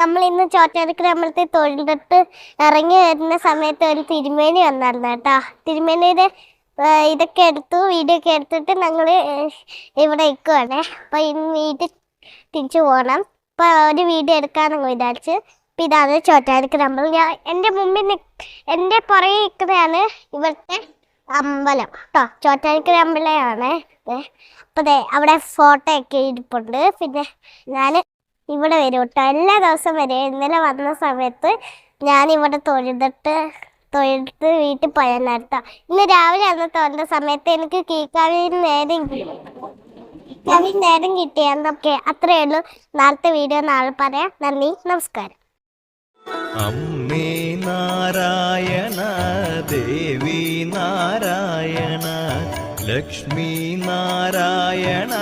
നമ്മൾ ഇന്ന് ചോറ്റാനിക്കര അമ്പലത്തിൽ തൊഴിലിട്ട് ഇറങ്ങി വരുന്ന സമയത്ത് ഒരു തിരുമേനി വന്നായിരുന്നു കേട്ടോ. തിരുമേനിയുടെ ഇതൊക്കെ എടുത്തു വീഡിയോ ഒക്കെ എടുത്തിട്ട് ഞങ്ങൾ ഇവിടെ നിൽക്കുവാണ് അപ്പോൾ ഇന്ന് വീട്ടിൽ തിരിച്ചു പോകണം അപ്പോൾ ഒരു വീഡിയോ എടുക്കാമെന്ന് വിചാരിച്ച്. അപ്പം ഇതാണ് ചോറ്റാനിക്കര നമ്മൾ ഞാൻ എന്റെ മുമ്പിൽ നിക്ക് എന്റെ പുറകെ നിൽക്കുന്നതാണ് ഇവിടുത്തെ അമ്പലം കേട്ടോ. ചോറ്റാനിക്കര അമ്പലമാണ് അപ്പോൾ ദേ അവിടെ ഫോട്ടോ ഒക്കെ ഇരിപ്പുണ്ട്. പിന്നെ ഞാൻ ഇവിടെ വരും കേട്ടോ. എല്ലാ ദിവസവും വരും. ഇന്നലെ വന്ന സമയത്ത് ഞാൻ ഇവിടെ തൊഴുതിട്ട് തൊഴുത്ത് വീട്ടിൽ പോയെന്നാട്ടോ ഇന്ന് രാവിലെ അന്ന് തൊഴുന്ന സമയത്ത് എനിക്ക് കീക്കാവിൽ നേരം കീക്കാവിൽ നേരം കിട്ടിയെന്നൊക്കെ അത്രയേ ഉള്ളൂ. നാളത്തെ വീഡിയോ നാളെ പറയാം. നന്ദി. നമസ്കാരം. അമ്മേ നാരായണ ദേവി നാരായണ ലക്ഷ്മി നാരായണ